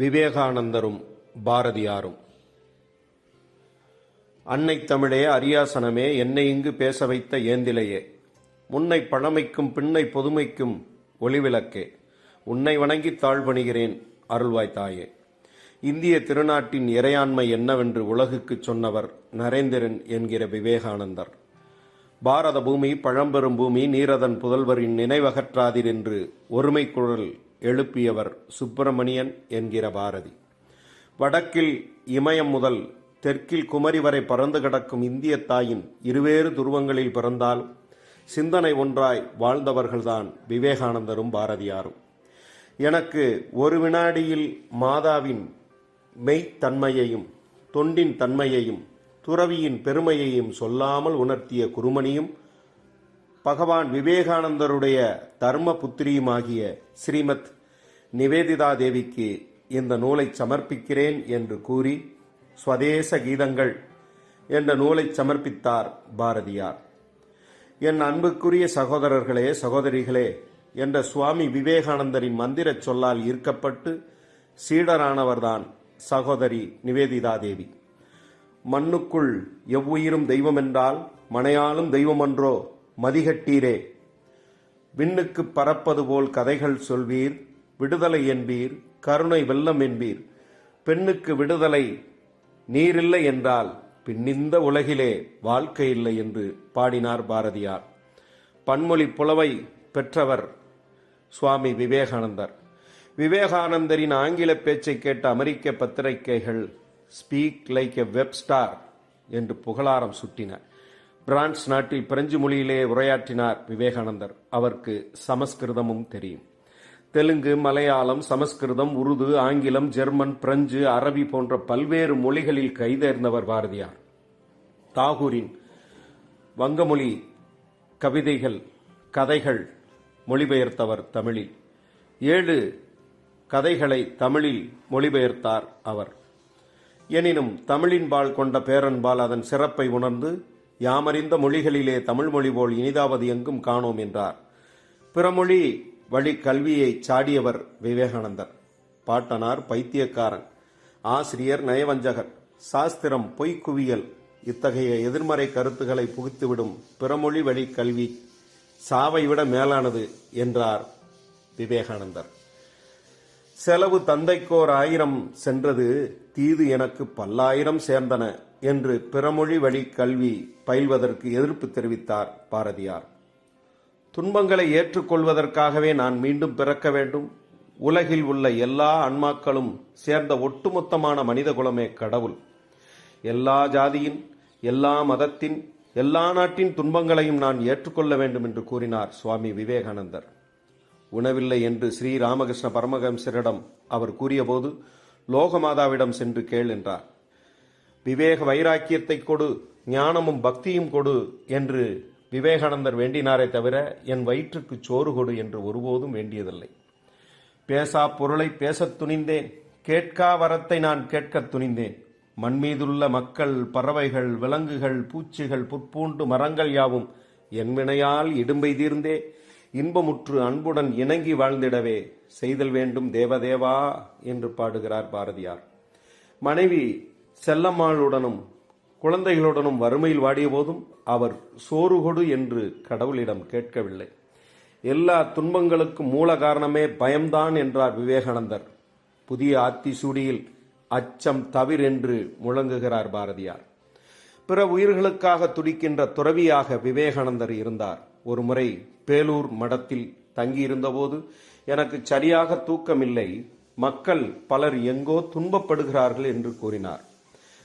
விவேகானந்தரும் பாரதியாரும். அன்னை தமிழே அரியாசனமே என்னை இங்கு பேச வைத்த ஏந்திலையே. முன்னை பழமைக்கும் பின்னை பொதுமைக்கும் ஒளிவிளக்கே. உன்னை வணங்கி தாழ்பணிகிறேன் அருள்வாய் தாயே. இந்திய திருநாட்டின் இறையாண்மை என்னவென்று உலகுக்குச் சொன்னவர் நரேந்திரன் என்கிற விவேகானந்தர். பாரத பூமி பழம்பெரும் பூமி நீரதன் புதல்வரின் நினைவகற்றாதீர் என்று ஒருமை குரல் எழுப்பியவர் சுப்பிரமணியன் என்கிற பாரதி. வடக்கில் இமயம் முதல் தெற்கில் குமரி வரை பறந்து கிடக்கும் இந்திய தாயின் இருவேறு துருவங்களில் பிறந்தாலும் சிந்தனை ஒன்றாய் வாழ்ந்தவர்கள்தான் விவேகானந்தரும் பாரதியாரும். எனக்கு ஒரு வினாடியில் மாதாவின் மெய்த்தன்மையையும் தொண்டின் தன்மையையும் துறவியின் பெருமையையும் சொல்லாமல் உணர்த்திய குருமணியும் பகவான் விவேகானந்தருடைய தர்ம புத்திரியுமாகிய ஸ்ரீமத் நிவேதிதா தேவிக்கு இந்த நூலை சமர்ப்பிக்கிறேன் என்று கூறி ஸ்வதேச கீதங்கள் என்ற நூலை சமர்ப்பித்தார் பாரதியார். என் அன்புக்குரிய சகோதரர்களே சகோதரிகளே என்ற சுவாமி விவேகானந்தரின் மந்திரச் சொல்லால் ஈர்க்கப்பட்டு சீடரானவர்தான் சகோதரி நிவேதிதா தேவி மண்ணுக்குள் எவ்வுயிரும் தெய்வமென்றால் மனையாலும் தெய்வமன்றோ மதிகட்டீரே. விண்ணுக்கு பறப்பது போல் கதைகள் சொல்வீர் விடுதலை என்பீர் கருணை வெள்ளம் என்பீர். பெண்ணுக்கு விடுதலை நீரில்லை என்றால் பின்னிந்த உலகிலே வாழ்க்கை இல்லை என்று பாடினார் பாரதியார். பன்மொழி புலவை பெற்றவர் சுவாமி விவேகானந்தர். விவேகானந்தரின் ஆங்கில பேச்சை கேட்ட அமெரிக்க பத்திரிகைகள் speak like a web star என்று புகழாரம் சுட்டின. பிரான்ஸ் நாட்டில் பிரெஞ்சு மொழியிலே உரையாற்றினார் விவேகானந்தர். அவருக்கு சமஸ்கிருதமும் தெரியும். தெலுங்கு மலையாளம் சமஸ்கிருதம் உருது ஆங்கிலம் ஜெர்மன் பிரெஞ்சு அரபி போன்ற பல்வேறு மொழிகளில் கைதேர்ந்தவர் பாரதியார். தாகூரின் வங்கமொழி கவிதைகள் கதைகள் மொழிபெயர்த்தவர் தமிழில். ஏழு கதைகளை தமிழில் மொழிபெயர்த்தார் அவர். எனினும் தமிழின்பால் கொண்ட பேரன்பால் அதன் சிறப்பை உணர்ந்து யாமறிந்த மொழிகளிலே தமிழ் மொழி போல் இனிதாவது எங்கும் காணோம் என்றார். பிறமொழி வழி கல்வியை சாடியவர் விவேகானந்தர். பாட்டனார் பைத்தியக்காரன். ஆசிரியர் நயவஞ்சகர். சாஸ்திரம் பொய்க்குவியல். இத்தகைய எதிர்மறை கருத்துக்களை புகுத்துவிடும் பிறமொழி வழி கல்வி சாவை விட மேலானது என்றார் விவேகானந்தர். செலவு தந்தைக்கோர் ஆயிரம் சென்றது தீது எனக்கு பல்லாயிரம் சேர்ந்தன என்று பிறமொழி வழி கல்வி பயில்வதற்கு எதிர்ப்பு தெரிவித்தார் பாரதியார். துன்பங்களை ஏற்றுக்கொள்வதற்காகவே நான் மீண்டும் பிறக்க வேண்டும். உலகில் உள்ள எல்லா அன்மாக்களும் சேர்ந்த ஒட்டுமொத்தமான மனித குலமே கடவுள். எல்லா ஜாதியின் எல்லா மதத்தின் எல்லா நாட்டின் துன்பங்களையும் நான் ஏற்றுக்கொள்ள வேண்டும் என்று கூறினார் சுவாமி விவேகானந்தர். உணவில்லை என்று ஸ்ரீ ராமகிருஷ்ண பரமஹம்சரிடம் அவர் கூறியபோது லோகமாதாவிடம் சென்று கேள் என்றார். விவேக வைராக்கியத்தை கொடு ஞானமும் பக்தியும் கொடு என்று விவேகானந்தர் வேண்டினாரே தவிர என் வயிற்றுக்கு சோறு கொடு என்று ஒருபோதும் வேண்டியதில்லை. பேசா பொருளை பேசத் துணிந்தேன் கேட்கா வரத்தை நான் கேட்கத் துணிந்தேன். மண்மீதுள்ள மக்கள் பறவைகள் விலங்குகள் பூச்சிகள் புற்பூண்டு மரங்கள் யாவும் என் வினையால் இடும்பை தீர்ந்தே இன்பமுற்று அன்புடன் இணங்கி வாழ்ந்திடவே செய்தல் வேண்டும் தேவதேவா என்று பாடுகிறார் பாரதியார். மனைவி செல்லம்மாளுடனும் குழந்தைகளுடனும் வறுமையில் வாடிய போதும் அவர் சோறு கொடு என்று கடவுளிடம் கேட்கவில்லை. எல்லா துன்பங்களுக்கும் மூல காரணமே பயம்தான் என்றார் விவேகானந்தர். புதிய ஆத்திசூடியில் அச்சம் தவிர் என்று முழங்குகிறார் பாரதியார். பிற உயிர்களுக்காக துடிக்கின்ற துறவியாக விவேகானந்தர் இருந்தார். ஒருமுறை பேலூர் மடத்தில் தங்கியிருந்தபோது எனக்கு சரியாக தூக்கமில்லை. மக்கள் பலர் எங்கோ துன்பப்படுகிறார்கள் என்று கூறினார்.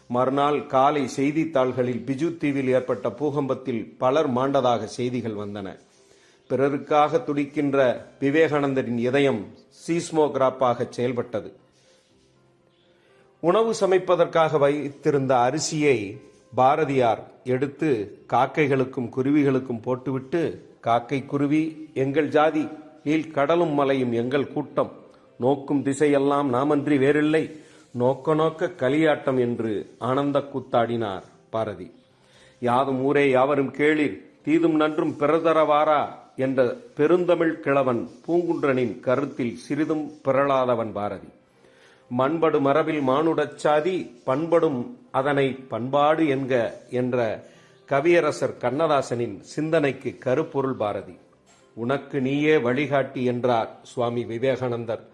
மறுநாள் காலை செய்தித்தாள்களில் பிஜு தீவில் ஏற்பட்ட பூகம்பத்தில் பலர் மாண்டதாக செய்திகள் வந்தன. பிறருக்காக துடிக்கின்ற விவேகானந்தரின் இதயம் சீஸ்மோகிராப்பாக செயல்பட்டது. உணவு சமைப்பதற்காக வைத்திருந்த அரிசியை பாரதியார் எடுத்து காக்கைகளுக்கும் குருவிகளுக்கும் போட்டுவிட்டு காக்கை குருவி எங்கள் ஜாதி நீல் கடலும் மலையும் எங்கள் கூட்டம். நோக்கும் திசையெல்லாம் நாமன்றி வேறில்லை. நோக்க நோக்க களியாட்டம் என்று ஆனந்த கூத்தாடினார் பாரதி. யாதும் ஊரே யாவரும் கேளிர் தீதும் நன்றும் பிறதரவாரா என்ற பெருந்தமிழ் கிழவன் பூங்குன்றனின் கருத்தில் சிறிதும் பிறளாதவன் பாரதி. மண்படு மரபில் மானுடச் சாதி பண்படும் அதனை பண்பாடு என்க என்ற கவியரசர் கண்ணதாசனின் சிந்தனைக்கு கருப்பொருள் பாரதி. உனக்கு நீயே வழிகாட்டி என்றார் சுவாமி விவேகானந்தர்.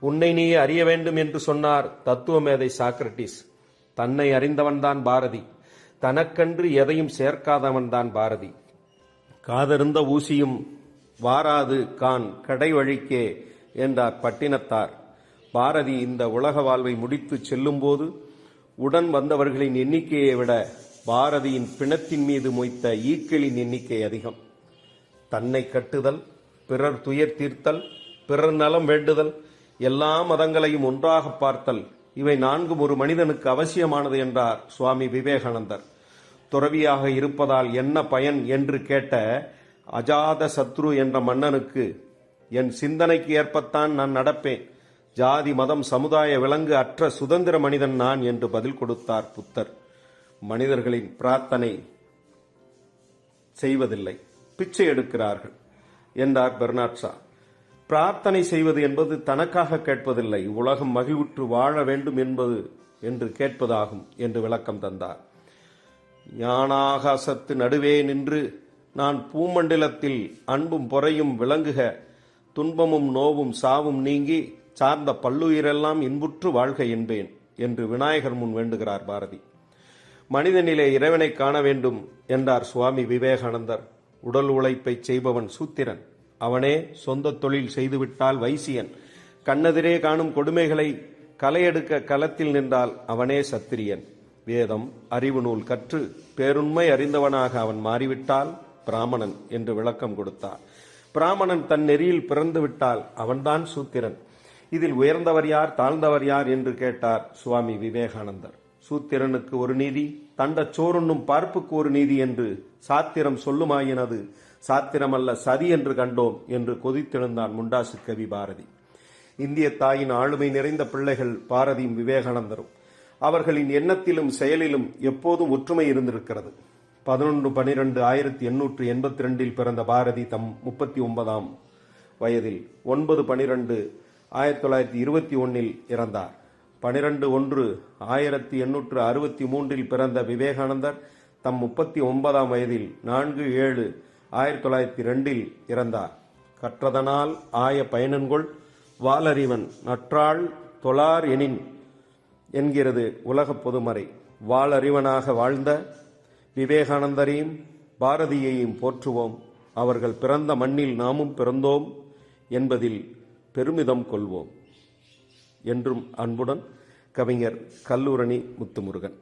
உன்னை நீயே அறிய வேண்டும் என்று சொன்னார் தத்துவ மேதை சாக்ரட்டிஸ். தன்னை அறிந்தவன்தான் பாரதி. தனக்கன்று எதையும் சேர்க்காதவன்தான் பாரதி. காதருந்த ஊசியும் வாராது கான் கடை வழிக்கே என்றார் பட்டினத்தார். பாரதி இந்த உலக வாழ்வை முடித்து செல்லும்போது உடன் வந்தவர்களின் எண்ணிக்கையை விட பாரதியின் பிணத்தின் மீது மொய்த்த ஈக்களின் எண்ணிக்கை அதிகம். தன்னை கட்டுதல் பிறர் துயர் தீர்த்தல் பிறர் நலம் வேண்டுதல் எல்லா மதங்களையும் ஒன்றாக பார்த்தல் இவை நான்கும் ஒரு மனிதனுக்கு அவசியமானது என்றார் சுவாமி விவேகானந்தர். துறவியாக இருப்பதால் என்ன பயன் என்று கேட்ட அஜாத சத்ரு என்ற மன்னனுக்கு என் சிந்தனைக்கு ஏற்பத்தான் நான் நடப்பேன். ஜாதி மதம் சமுதாய விலங்கு அற்ற சுதந்திர மனிதன் நான் என்று பதில் கொடுத்தார் புத்தர். மனிதர்களின் பிரார்த்தனை செய்வதில்லை. பிச்சை எடுக்கிறார்கள் என்றார் பெர்னாட்ஷா பிரார்த்தனை செய்வது என்பது தனக்காக கேட்பதில்லை. உலகம் மகிழ்வுற்று வாழ வேண்டும் என்பது என்று கேட்பதாகும் என்று விளக்கம் தந்தார். ஞானாகாசத்து நடுவே நின்று நான் பூமண்டலத்தில் அன்பும் பொறையும் விளங்குக துன்பமும் நோவும் சாவும் நீங்கி சார்ந்த பல்லுயிரெல்லாம் இன்புற்று வாழ்க என்பேன் என்று விநாயகர் முன் வேண்டுகிறார் பாரதி. மனிதனிலே இறைவனை காண வேண்டும் என்றார் சுவாமி விவேகானந்தர். உடல் உழைப்பை செய்பவன் சூத்திரன். அவனே சொந்த தொழில் செய்துவிட்டால் வைசியன். கண்ணெதிரே காணும் கொடுமைகளை கலையெடுக்க களத்தில் நின்றால் அவனே சத்திரியன். வேதம் அறிவு நூல் கற்று பேருண்மை அறிந்தவனாக அவன் மாறிவிட்டால் பிராமணன் என்று விளக்கம் கொடுத்தார். பிராமணன் தன் நெறியில் பிறந்து விட்டால் அவன்தான் சூத்திரன். இதில் உயர்ந்தவர் யார் தாழ்ந்தவர் யார் என்று கேட்டார் சுவாமி விவேகானந்தர். சூத்திரனுக்கு ஒரு நீதி தண்டச் சோறுண்ணும் பார்ப்புக்கு ஒரு நீதி என்று சாத்திரம் சொல்லுமாயினது சாத்திரமல்ல சதி என்று கண்டோம் என்று கொதித்தெழுந்தான் முண்டாசு கவி பாரதி. இந்திய தாயின் ஆளுமை நிறைந்த பிள்ளைகள் பாரதியும் விவேகானந்தரும். அவர்களின் எண்ணத்திலும் செயலிலும் எப்போதும் ஒற்றுமை இருந்திருக்கிறது. பதினொன்று பனிரெண்டு ஆயிரத்தி எண்ணூற்று எண்பத்தி ரெண்டில் பிறந்த பாரதி தம் முப்பத்தி ஒன்பதாம் வயதில் ஒன்பது பனிரெண்டு ஆயிரத்தி தொள்ளாயிரத்தி இருபத்தி ஒன்னில் இறந்தார். பனிரெண்டு ஒன்று ஆயிரத்தி எண்ணூற்று அறுபத்தி மூன்றில் பிறந்த விவேகானந்தர் தம் முப்பத்தி ஒன்பதாம் வயதில் நான்கு ஏழு ஆயிரத்தி தொள்ளாயிரத்தி ரெண்டில் இறந்தார். கற்றதனால் ஆய பயனன்கொள் வாலறிவன் நற்றாள் தொழார் எனின் என்கிறது உலகப் பொதுமறை. வாளறிவனாக வாழ்ந்த விவேகானந்தரையும் பாரதியையும் போற்றுவோம். அவர்கள் பிறந்த மண்ணில் நாமும் பிறந்தோம் என்பதில் பெருமிதம் கொள்வோம். என்றும் அன்புடன் கவிஞர் கல்லூரணி முத்துமுருகன்.